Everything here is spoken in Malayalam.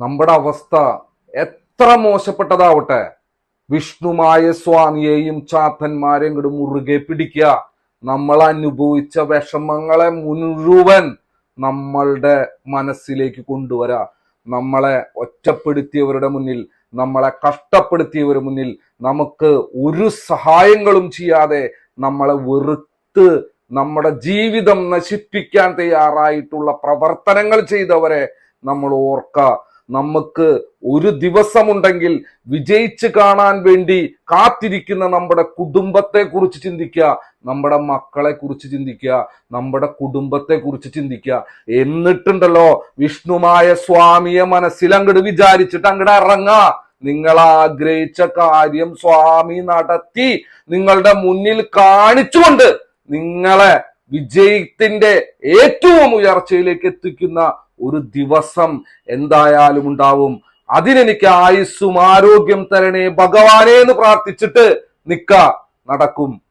നമ്മുടെ അവസ്ഥ എത്ര മോശപ്പെട്ടതാവട്ടെ. വിഷ്ണുമായ സ്വാമിയെയും ചാത്തന്മാരെയും കൂടെ മുറുകെ പിടിക്കുക. നമ്മൾ അനുഭവിച്ച വിഷമങ്ങളെ മുഴുവൻ നമ്മളുടെ മനസ്സിലേക്ക് കൊണ്ടുവരാ. നമ്മളെ ഒറ്റപ്പെടുത്തിയവരുടെ മുന്നിൽ നമ്മളെ കഷ്ടപ്പെടുത്തിയവരുടെ മുന്നിൽ നമുക്ക് ഒരു സഹായങ്ങളും ചെയ്യാതെ നമ്മളെ വെറുത്ത് നമ്മുടെ ജീവിതം നശിപ്പിക്കാൻ തയ്യാറായിട്ടുള്ള പ്രവർത്തനങ്ങൾ ചെയ്തവരെ നമ്മൾ ഓർക്ക. നമുക്ക് ഒരു ദിവസമുണ്ടെങ്കിൽ വിജയിച്ച് കാണാൻ വേണ്ടി കാത്തിരിക്കുന്ന നമ്മുടെ കുടുംബത്തെ കുറിച്ച് ചിന്തിക്കുക നമ്മുടെ മക്കളെ കുറിച്ച് ചിന്തിക്കുക നമ്മുടെ കുടുംബത്തെ കുറിച്ച് ചിന്തിക്കുക. എന്നിട്ടുണ്ടല്ലോ വിഷ്ണുമായ സ്വാമിയെ മനസ്സിൽ അങ്ങോട്ട് വിചാരിച്ചിട്ട് അങ്ങോട്ട് ഇറങ്ങുക നിങ്ങൾ ആഗ്രഹിച്ച കാര്യം സ്വാമി നടത്തി നിങ്ങളുടെ മുന്നിൽ കാണിച്ചുകൊണ്ട് നിങ്ങളെ വിജയത്തിന്റെ ഏറ്റവും ഉയർച്ചയിലേക്ക് എത്തിക്കുന്ന ഒരു ദിവസം എന്തായാലും ഉണ്ടാവും. അതിനെനിക്ക് ആയുസ്സും ആരോഗ്യം തരണേ ഭഗവാനെ എന്ന് പ്രാർത്ഥിച്ചിട്ട് നിക്ക നടക്കും.